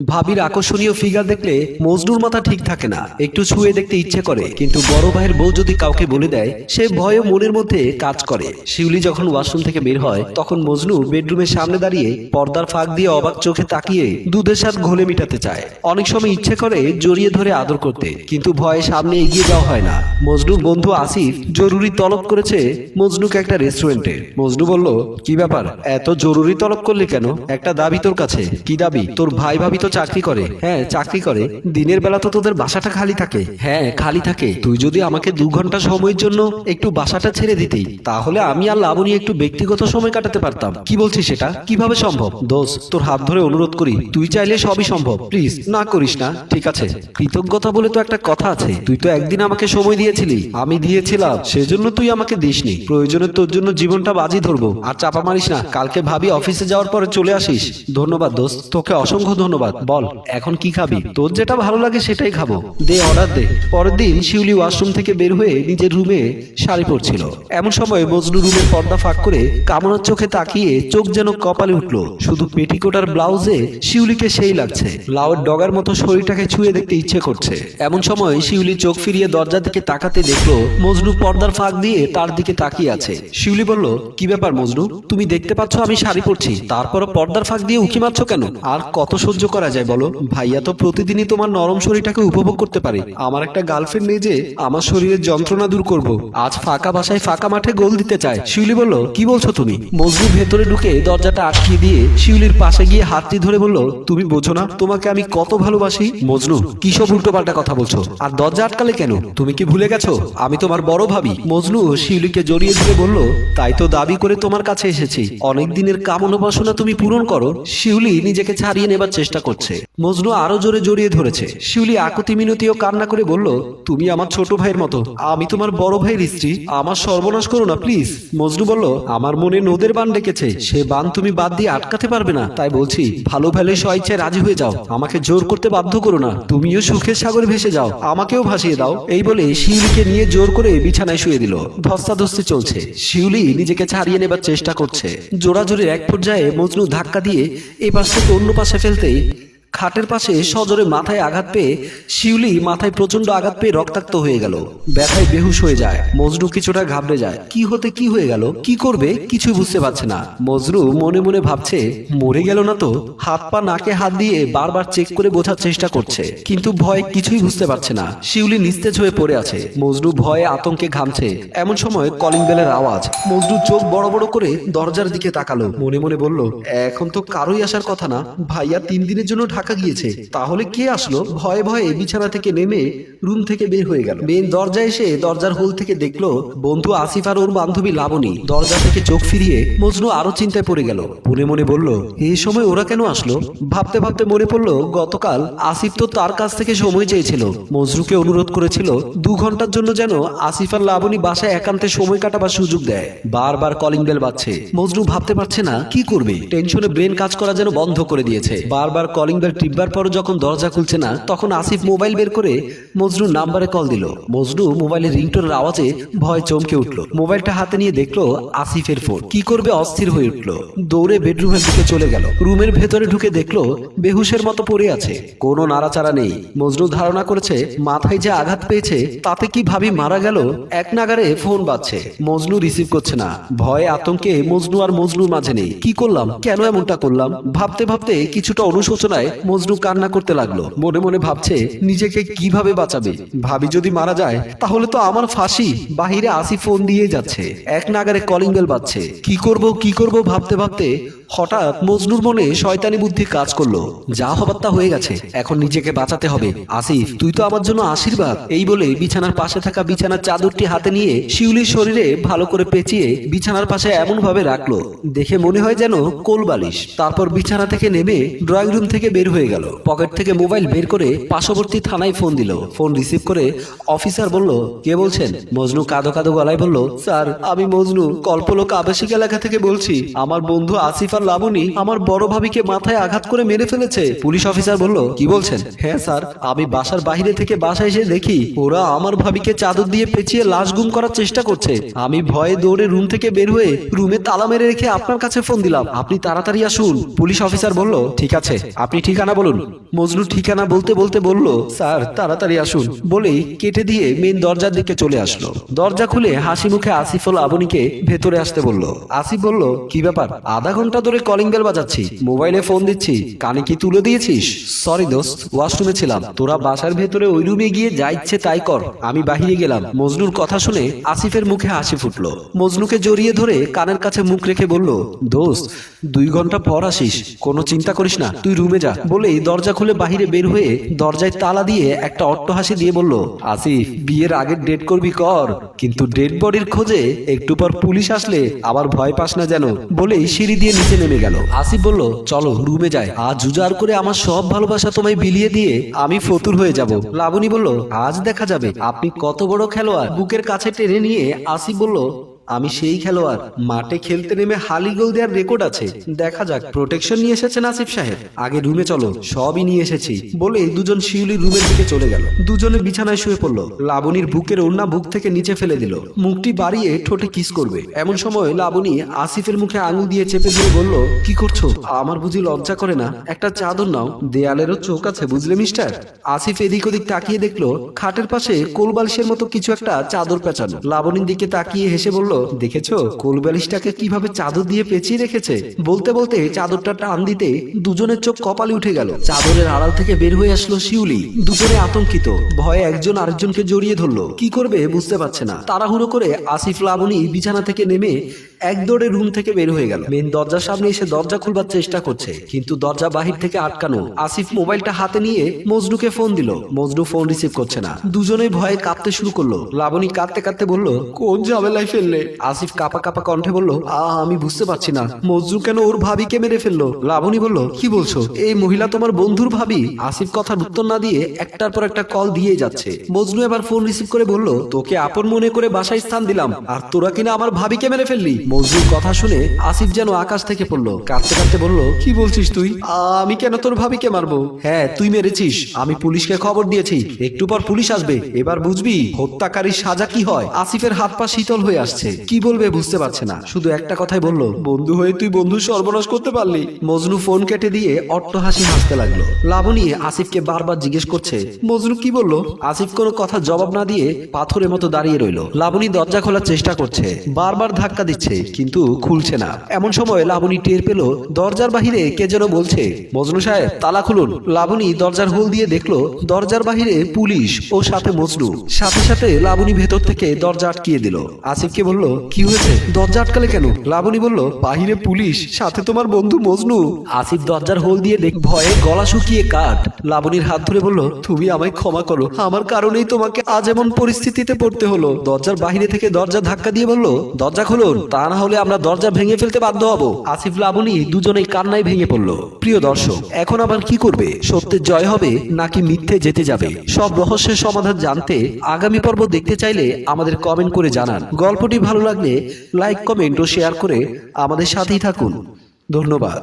ভাবির আকর্ষণীয় ফিগার দেখলে মজনুর মাথা ঠিক থাকে না। একটু ছুঁয়ে দেখতে ইচ্ছে করে, কিন্তু বড় ভাইয়ের বউ যদি কাউকে বলে দেয়, সে ভয়ে মনের মধ্যে কাজ করে। শিউলি যখন ওয়াশরুম থেকে বের হয়, তখন মজনু বেডরুমের সামনে দাঁড়িয়ে পর্দার ফাঁক দিয়ে অবাক চোখে তাকিয়ে দুধের সাথে ঘোলে মিটাতে চায়। অনেক সময় ইচ্ছে করে জড়িয়ে ধরে আদর করতে, কিন্তু ভয়ে সামনে এগিয়ে যাওয়া হয় না। মজনুর বন্ধু আসিফ জরুরি তলব করেছে মজনুকে একটা রেস্টুরেন্টে। মজনু বলল, কি ব্যাপার? এত জরুরি তলব করলে কেন? একটা দাবি তোর কাছে। কি দাবি? তোর ভাই ভাবি তো চাকরি করে। হ্যাঁ চাকরি করে। দিনের বেলা তো তোদের বাসাটা খালি থাকে। হ্যাঁ খালি থাকে। তুই যদি আমাকে দু ঘণ্টা সময়ের জন্য একটু বাসাটা ছেড়ে দিতেই তাহলে আমি আর লাবণী একটু ব্যক্তিগত সময় কাটাতে পারতাম। কি বলছিস সেটা? কীভাবে সম্ভব? দোষ তোর হাত ধরে অনুরোধ করি, তুই চাইলে সবই সম্ভব। প্লিজ, না করিস না। ঠিক আছে। কৃতজ্ঞতা বলে তো একটা কথা আছে। তুই তো একদিন আমাকে সময় দিয়েছিলি। আমি দিয়েছিলাম। সেজন্য তুই আমাকে দিসনি। প্রয়োজনে তোর জন্য জীবনটা বাজি ধরবো। আর চাপা মারিস না। কালকে ভাবি অফিসে যাওয়ার পরে চলে আসিস। ধন্যবাদ দোস্ত। তোকে অসংখ্য ধন্যবাদ। বল, এখন কি খাবি? তোর যেটা ভালো লাগে সেটাই খাব। দে অর্ডার দে। পরের দিন শিউলি ওয়াশরুম থেকে বের হয়ে নিজের রুমে শাড়ি পরছিল। এমন সময় মজনু রুমের পর্দা ফাঁক করে কামনার চোখে তাকিয়ে চোখ যেন কপালে উঠল। শুধু পেটিকোটার ব্লাউজে শিউলিকে সেই লাগছে। লাউয়ের ডগার মতো শরীরটাকে ছুঁয়ে দেখতে ইচ্ছে করছে। এমন সময় শিউলি চোখ ফিরিয়ে দরজা দিকে তাকাতে দেখল মজনু পর্দার ফাঁক দিয়ে তার দিকে তাকিয়ে আছে। শিউলি বলল, কি ব্যাপার মজনু? তুমি দেখতে পাচ্ছ আমি শাড়ি পরছি। তারপরও পর্দার ফাঁক দিয়ে উকি মারছো কেন? আর কত সহ্য করা যায় বলো? ভাইয়া তো প্রতিদিনই তোমার নরম শরীরটাকে উপভোগ করতে পারে। আমার একটা গার্লফ্রেন্ড নেই যে আমার শরীরের যন্ত্রণা দূর করব। আজ ফাঁকা বাসায় ফাঁকা মাঠে গোল দিতে চায়। শিউলি বলল, কি বলছো তুমি? মজনু ভেতরে ঢুকে দরজাটা আটকিয়ে দিয়ে শিউলির পাশে গিয়ে হাতটি ধরে বলল, তুমি বোঝো না, তোমাকে আমি কত ভালোবাসি? মজনু, কি সব উল্টো পাল্টা কথা বলছো? আর দরজা আটকালে কেন? তুমি কি ভুলে গেছো? আমি তোমার বড় ভাবি। মজনু শিউলিকে জড়িয়ে দিয়ে বলল, তাই তো দাবি করে তোমার কাছে এসেছি। অনেক দিনের কামনা বাসনা তুমি পূরণ করো। শিউলি নিজেকে ছাড়িয়ে নেবার চেষ্টা করছে। মজনু আরও জোরে জড়িয়ে ধরেছে। শিউলি আকুতি মিনতি ও কান্না করে বলল, তুমি আমার ছোট ভাইয়ের মতো। আমি তোমার বড় ভাইয়ের স্ত্রী। আমার সর্বনাশ করো না, প্লিজ। মজনু বলল, আমার মনে নদের বান ডেকেছে। সে বান তুমি বাদ দিয়ে আটকাতে পারবে না। তাই বলছি, ভালো ভালো স্বইচ্ছায় রাজি হয়ে যাও। আমাকে জোর করতে বাধ্য করো না। তুমিও সুখের সাগরে ভেসে যাও। আমাকেও ভাসিয়ে দাও। এই বলে শিউলিকে নিয়ে জোর করে বিছানায় শুয়ে দিল। ধস্তাধস্তি চলছে। শিউলি নিজেকে ছাড়িয়ে নেবার চেষ্টা করছে। জোরাজোরের এক পর্যায়ে মজনু ধাক্কা দিয়ে এই পাশ থেকে অন্য পাশে ফেলতেই খাটের পাশে সজোরে মাথায় আঘাত পেয়ে শিউলি মাথায় প্রচণ্ড আঘাত পেয়ে রক্তাক্ত হয়ে গেল। ব্যথায় বেহুশ হয়ে যায়। মজনু কিছুটা ঘাবড়ে যায়। কি হতে কি হয়ে গেল? কি করবে? কিছুই বুঝতে পারছে না। মজনু মনে মনে ভাবছে, মরে গেল না তো? হাত পা, নাকে হাত দিয়ে বারবার চেক করে বোঝার চেষ্টা করছে। কিন্তু ভয় কিছুই বুঝতে পারছে না। শিউলি নিস্তেজ হয়ে পড়ে আছে। মজনু ভয়ে আতঙ্কে ঘামছে। এমন সময় কলিং বেলের আওয়াজ। মজনু চোখ বড় বড় করে দরজার দিকে তাকালো। মনে মনে বলল, এখন তো কারোই আসার কথা না। ভাইয়া তিন দিনের জন্য ঢাকা গিয়েছে তাহলে কে আসলো? ভয়ে ভয়ে বিছানা থেকে নেমে রুম থেকে বের হয়ে গেল। মেন দরজা এসে দরজার হোল থেকে দেখল বন্ধু আসিফ আর ওর বান্ধবী লাবণী। দরজা থেকে চোখ ফিরিয়ে মজনু আরও চিন্তায় পড়ে গেল। মনে মনে বলল এই সময় ওরা কেন আসলো? ভাবতে ভাবতে মনে পড়ল গতকাল আসিফ তো তার কাছ থেকে সময় চেয়েছিল। মজনুকে অনুরোধ করেছিল দু ঘণ্টার জন্য যেন আসিফ আর লাবণী বাসায় একান্তে সময় কাটাবার সুযোগ দেয়। বারবার কলিং বেল বাজছে। মজনু ভাবতে পারছে না কি করবে? টেনশনে ব্রেন কাজ করা যেন বন্ধ করে দিয়েছে। বারবার কলিং বেল টিপবার পর যখন দরজা খুলছে না, তখন আসিফ মোবাইল বের করে মজনুর নাম্বারে কল দিল। মজনু মোবাইলের রিংটোনের আওয়াজে ভয় চমকে উঠল। মোবাইলটা হাতে নিয়ে দেখল আসিফের ফোন কি করবে অস্থির হয়ে উঠল। দৌড়ে বেডরুমের দিকে চলে গেল। রুমের ভেতরে ঢুকে দেখল বেহুশের মতো পড়ে আছে। কোনো নাড়াচাড়া নেই। মজনু ধারণা করেছে, মাথায় যে আঘাত পেয়েছে, তাতে কি ভাবি মারা গেল? এক নাগারে ফোন বাজছে। মজনু রিসিভ করছে না। ভয়ে আতঙ্কে মজনু আর মজনুর মাঝে নেই। কি করলাম? কেন এমনটা করলাম? ভাবতে ভাবতে কিছুটা অনুশোচনায় মজনু কান্না করতে লাগল। মনে মনে ভাবছে, নিজেকে কীভাবে বাঁচাবে? ভাবি যদি মারা যায়, তাহলে তো আমার ফাঁসি। বাহিরে আসি ফোন দিয়ে যাচ্ছে। এক নাগারে কলিং বেল বাজছে। কি করব কি করব? ভাবতে ভাবতে হঠাৎ মজনুর মনে শয়তানি বুদ্ধি কাজ করল। যা হবার তা হয়ে গেছে। এখন নিজেকে বাঁচাতে হবে। আসিফ, তুই তো আমার জন্য আশীর্বাদ। এই বলে বিছানার পাশে থাকা বিছানার চাদরটি হাতে নিয়ে শিউলির শরীরে ভালো করে পেঁচিয়ে বিছানার পাশে এমন ভাবে রাখল। দেখে মনে হয় যেন কোল বালিশ। তারপর বিছানা থেকে নেমে ড্রয়িং রুম থেকে বের হয়ে গেল। পকেট থেকে মোবাইল বের করে পার্শ্ববর্তী থানায় ফোন দিল। ফোন রিসিভ করে অফিসার বলল, কে বলছেন? মজনু কাঁদো কাঁদো গলায় বলল, স্যার, আমি মজনু। কল্পলোক আবাসিক এলাকা থেকে বলছি। আমার বন্ধু আসিফ আর লাবণী আমার বড় ভাবিকে মাথায় আঘাত করে মেরে ফেলেছে। পুলিশ অফিসার বলল, কি বলছেন? হ্যাঁ স্যার, আমি বাসার বাইরে থেকে বাসায় এসে দেখি, ওরা আমার ভাবিকে চাদর দিয়ে পেঁচিয়ে লাশ গুম করার চেষ্টা করছে। আমি ভয়ে দৌড়ে রুম থেকে বের হয়ে রুমে তালা মেরে রেখে আপনার কাছে ফোন দিলাম। আপনি তাড়াতাড়ি আসুন। পুলিশ অফিসার বলল, ঠিক আছে, আপনি ঠিকানা বলুন। মজনু ঠিকানা বলতে বলতে বলল, স্যার, তাড়াতাড়ি আসুন। বলেই কেটে দিয়ে মেন দরজার দিকে চলে আসলো। দরজা খুলে হাসি মুখে আসিফুল আবনীকে ভেতরে আসতে বলল। আসিফ বলল, কি ব্যাপার? আধা ঘণ্টা ধরে কলিং বেল বাজাচ্ছি। মোবাইলে ফোন দিচ্ছি। কানে কি তুলে দিয়েছিস? সরি দোস্ত ওয়াশরুমে ছিলাম। তোরা বাসার ভেতরে ওই রুমে গিয়ে যা ইচ্ছে তাই কর। আমি বাহিরে গেলাম। মজনুর কথা শুনে আসিফের মুখে হাসি ফুটলো। মজনুকে জড়িয়ে ধরে কানের কাছে মুখ রেখে বলল, দোস্ত, দুই ঘণ্টা পর আসিস। কোনো চিন্তা করিস না। তুই রুমে যা। বলেই দরজা খুলে বাহিরে বের হয়ে দরজায় তালা দিয়ে একটা অট্টহাসি দিয়ে বলল, আসিফ, বিয়ের আগে ডেট করবি কর। কিন্তু ডেড বডির খোঁজে একটু পর পুলিশ আসলে আবার ভয় পাস না যেন। বলেই সিঁড়ি দিয়ে নিচে নেমে গেল। আসিফ বলল, চলো, রুমে যায় আজ জুজার করে আমার সব ভালোবাসা তোমায় বিলিয়ে দিয়ে আমি ফতুর হয়ে যাব। লাবণী বলল, আজ দেখা যাবে। আপনি কত বড় খেলোয়াড়। বুকের কাছে টেনে নিয়ে আসিফ বলল আমি সেই খেলোয়াড়। মাঠে খেলতে নেমে হালি গোল দেওয়ার রেকর্ড আছে। দেখা যাক প্রোটেকশন নিয়ে এসেছেন আসিফ সাহেব। আগে রুমে চলো সবই নিয়ে এসেছি। বলে দুজন শিউলি রুমের দিকে চলে গেল। দুজনে বিছানায় শুয়ে পড়ল। লাবণীর বুকের ওড়না বুক থেকে নিচে ফেলে দিল। মুখটি বাড়িয়ে ঠোঁটে কিস করবে। এমন সময় লাবণী আসিফের মুখে আঙুল দিয়ে চেপে দিয়ে বলল কি করছ? আমার বুঝি লজ্জা করে না। একটা চাদর নাও। দেয়ালেরও চোখ আছে বুঝলে মিস্টার আসিফ এদিক ওদিক তাকিয়ে দেখল খাটের পাশে কোলবালিশের মতো কিছু একটা চাদর পেঁচানো। লাবণীর দিকে তাকিয়ে হেসে বলল দেখেছ? কোলবালিশটাকে কীভাবে চাদর দিয়ে পেঁচিয়ে রেখেছে? বলতে বলতে চাদরটা টান দিতে দুজনের চোখ কপালে উঠে গেল। চাদরের আড়াল থেকে বের হয়ে আসলো শিউলি। দুজনে আতঙ্কিত। ভয়ে একজন আরেকজনকে জড়িয়ে ধরলো। কি করবে বুঝতে পারছে না। তাড়াহুড়ো করে আসিফ লাবণী বিছানা থেকে নেমে এক দৌড়ে রুম থেকে বের হয়ে গেল। মেন দরজার সামনে এসে দরজা খুলবার চেষ্টা করছে, কিন্তু দরজা বাহির থেকে আটকানো। আসিফ মোবাইলটা হাতে নিয়ে মজনুকে ফোন দিল। মজনু ফোন রিসিভ করছে না। দুজনে ভয়ে কাঁপতে শুরু করল। লাবণী কাঁদতে কাঁদতে বলল, কোন ঝামেলায় ফেললে? আসিফ কাপা কাপা কণ্ঠে বলল, আ, আমি বুঝতে পারছি না। মজনু কেন ওর ভাবিকে মেরে ফেলল? লাবণী বলল, কি বলছো? এই মহিলা তোমার বন্ধুর ভাবি। আসিফ কথার উত্তর না দিয়ে একটার পর একটা কল দিয়ে যাচ্ছে। মজনু এবার ফোন রিসিভ করে বলল, তোকে আপন মনে করে বাসায় স্থান দিলাম, আর তোরা কিনা আমার ভাবিকে মেরে ফেললি। মজনুর কথা শুনে আসিফ যেন আকাশ থেকে পড়ল, কাঁদতে কাঁদতে বলল, কি বলছিস তুই? আমি কেন তোর ভাবিকে মারবো? হ্যাঁ তুই মেরেছিস। আমি পুলিশকে খবর দিয়েছি। একটু পর পুলিশ আসবে। এবার বুঝবি হত্যাকারীর সাজা কি হয়? আসিফের হাত পা শীতল হয়ে আসছে। কি বলবে বুঝতে পারছে না। শুধু একটা কথাই বলল, বন্ধু হয়ে তুই বন্ধু সর্বনাশ করতে পারলি। মজনু ফোন কেটে দিয়ে অট্ট হাসি হাসতে লাগল। লাবণী আসিফকে বারবার জিজ্ঞেস করছে, মজনু কি বলল? আসিফ কোনো কথা জবাব না দিয়ে পাথরের মতো দাঁড়িয়ে রইল। লাবণী দরজা খোলার চেষ্টা করছে, বারবার ধাক্কা দিচ্ছে, কিন্তু খুলছে না। এমন সময় লাবণী টের পেল, দরজার বাহিরে কে যেন বলছে, মজনু সাহেব, তালা খুলুন। লাবণী দরজার হোল দিয়ে দেখল, দরজার বাহিরে পুলিশ ও সাথে মজনু। সাথে সাথে লাবণী ভেতর থেকে দরজা আটকিয়ে দিল। আসিফকে বলল, কি হয়েছে? দরজা আটকালে কেন? লাবণী বলল, বাহিরে পুলিশ, সাথে তোমার বন্ধু মজনু। আসিফ দরজার হোল দিয়ে দেখ, ভয়ে গলা শুকিয়ে কাট লাবণীর হাত ধরে বলল, তুমি আমায় ক্ষমা করো। আমার কারণেই তোমাকে আজ এমন পরিস্থিতিতে পড়তে হলো। দরজার বাহিরে থেকে দরজা ধাক্কা দিয়ে বলল, দরজা খুলুন, তা না হলে আমরা দরজা ভেঙে ফেলতে বাধ্য হব। আসিফ, লাবণী দুজনেই কান্নায় ভেঙে পড়ল। প্রিয় দর্শক, এখন আবার কি করবে? সত্যের জয় হবে নাকি মিথ্যে যেতে যাবে? সব রহস্যের সমাধান জানতে আগামী পর্ব দেখতে চাইলে আমাদের কমেন্ট করে জানান। গল্পটি ভালো লাগলে লাইক কমেন্ট ও শেয়ার করে আমাদের সাথেই থাকুন। ধন্যবাদ।